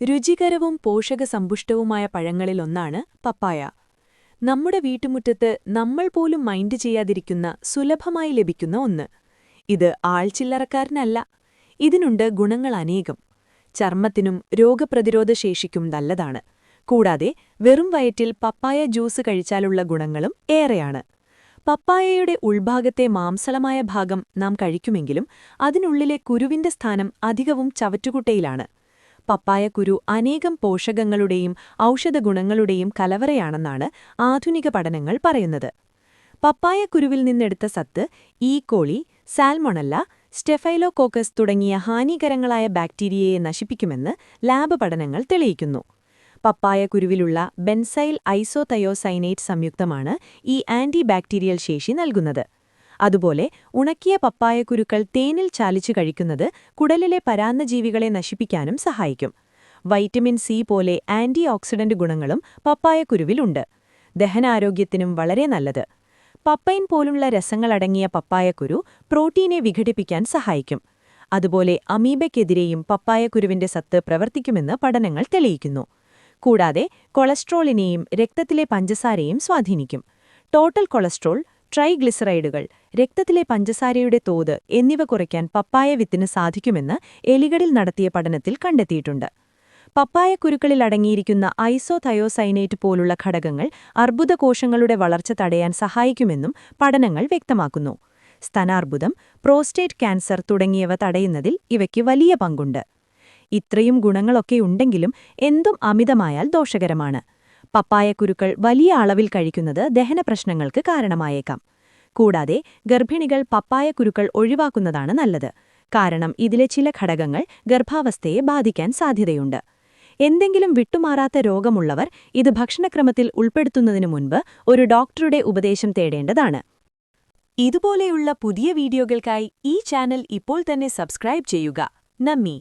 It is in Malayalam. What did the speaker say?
രുചികരവും പോഷകസമ്പുഷ്ടവുമായ പഴങ്ങളിലൊന്നാണ് പപ്പായ. നമ്മുടെ വീട്ടുമുറ്റത്ത് നമ്മൾ പോലും മൈൻഡ് ചെയ്യാതിരിക്കുന്ന സുലഭമായി ലഭിക്കുന്ന ഒന്ന്. ഇത് ആൾച്ചില്ലറക്കാരനല്ല. ഇതിനുണ്ട് ഗുണങ്ങൾ അനേകം. ചർമ്മത്തിനും രോഗപ്രതിരോധ ശേഷിക്കും നല്ലതാണ്. കൂടാതെ വെറും വയറ്റിൽ പപ്പായ ജ്യൂസ് കഴിച്ചാലുള്ള ഗുണങ്ങളും ഏറെയാണ്. പപ്പായയുടെ ഉൾഭാഗത്തെ മാംസളമായ ഭാഗം നാം കഴിക്കുമെങ്കിലും അതിനുള്ളിലെ കുരുവിന്റെ സ്ഥാനം അധികവും ചവറ്റുകുട്ടയിലാണ്. പപ്പായക്കുരു അനേകം പോഷകങ്ങളുടെയും ഔഷധഗുണങ്ങളുടെയും കലവറയാണെന്നാണ് ആധുനിക പഠനങ്ങൾ പറയുന്നത്. പപ്പായ പപ്പായക്കുരുവിൽ നിന്നെടുത്ത സത്ത് ഈ കോളി സാൽമൊണല്ല സ്റ്റെഫൈലോകോക്കസ് തുടങ്ങിയ ഹാനികരങ്ങളായ ബാക്ടീരിയയെ നശിപ്പിക്കുമെന്ന് ലാബ് പഠനങ്ങൾ തെളിയിക്കുന്നു. പപ്പായ കുരുവിലുള്ള ബെൻസൈൽ ഐസോതയോസൈനേറ്റ് സംയുക്തമാണ് ഈ ആന്റി ബാക്ടീരിയൽ ശേഷി നൽകുന്നത്. അതുപോലെ ഉണക്കിയ പപ്പായക്കുരുക്കൾ തേനിൽ ചാലിച്ചു കഴിക്കുന്നത് കുടലിലെ പരാന്നജീവികളെ നശിപ്പിക്കാനും സഹായിക്കും. വൈറ്റമിൻ സി പോലെ ആന്റി ഓക്സിഡന്റ് ഗുണങ്ങളും പപ്പായക്കുരുവിലുണ്ട് ദഹനാരോഗ്യത്തിനും വളരെ നല്ലത്. പപ്പൈൻ പോലുള്ള രസങ്ങളടങ്ങിയ പപ്പായക്കുരു പ്രോട്ടീനെ വിഘടിപ്പിക്കാൻ സഹായിക്കും. അതുപോലെ അമീബയ്ക്കെതിരെയും പപ്പായക്കുരുവിന്റെ സത്ത് പ്രവർത്തിക്കുമെന്ന് പഠനങ്ങൾ തെളിയിക്കുന്നു. കൂടാതെ കൊളസ്ട്രോളിനെയും രക്തത്തിലെ പഞ്ചസാരയും സ്വാധീനിക്കും. ടോട്ടൽ കൊളസ്ട്രോൾ ട്രൈഗ്ലിസറൈഡുകൾ രക്തത്തിലെ പഞ്ചസാരയുടെ തോത് എന്നിവ കുറയ്ക്കാൻ പപ്പായ വിത്തിന് സാധിക്കുമെന്ന് എലികളിൽ നടത്തിയ പഠനത്തിൽ കണ്ടെത്തിയിട്ടുണ്ട്. പപ്പായ കുരുക്കളിൽ അടങ്ങിയിരിക്കുന്ന ഐസോതയോസൈനേറ്റ് പോലുള്ള ഘടകങ്ങൾ അർബുദ കോശങ്ങളുടെ വളർച്ച തടയാൻ സഹായിക്കുമെന്നും പഠനങ്ങൾ വ്യക്തമാക്കുന്നു. സ്തനാർബുദം പ്രോസ്റ്റേറ്റ് ക്യാൻസർ തുടങ്ങിയവ തടയുന്നതിൽ ഇവയ്ക്ക് വലിയ പങ്കുണ്ട്. ഇത്രയും ഗുണങ്ങളൊക്കെയുണ്ടെങ്കിലും എന്തും അമിതമായാൽ ദോഷകരമാണ്. പപ്പായക്കുരുക്കൾ വലിയ അളവിൽ കഴിക്കുന്നത് ദഹന പ്രശ്നങ്ങൾക്ക് കാരണമായേക്കാം. കൂടാതെ ഗർഭിണികൾ പപ്പായക്കുരുക്കൾ ഒഴിവാക്കുന്നതാണ് നല്ലത്. കാരണം ഇതിലെ ചില ഘടകങ്ങൾ ഗർഭാവസ്ഥയെ ബാധിക്കാൻ സാധ്യതയുണ്ട്. എന്തെങ്കിലും വിട്ടുമാറാത്ത രോഗമുള്ളവർ ഇത് ഭക്ഷണക്രമത്തിൽ ഉൾപ്പെടുത്തുന്നതിനു മുൻപ് ഒരു ഡോക്ടറുടെ ഉപദേശം തേടേണ്ടതാണ്. ഇതുപോലെയുള്ള പുതിയ വീഡിയോകൾക്കായി ഈ ചാനൽ ഇപ്പോൾ തന്നെ സബ്സ്ക്രൈബ് ചെയ്യുക. നന്ദി.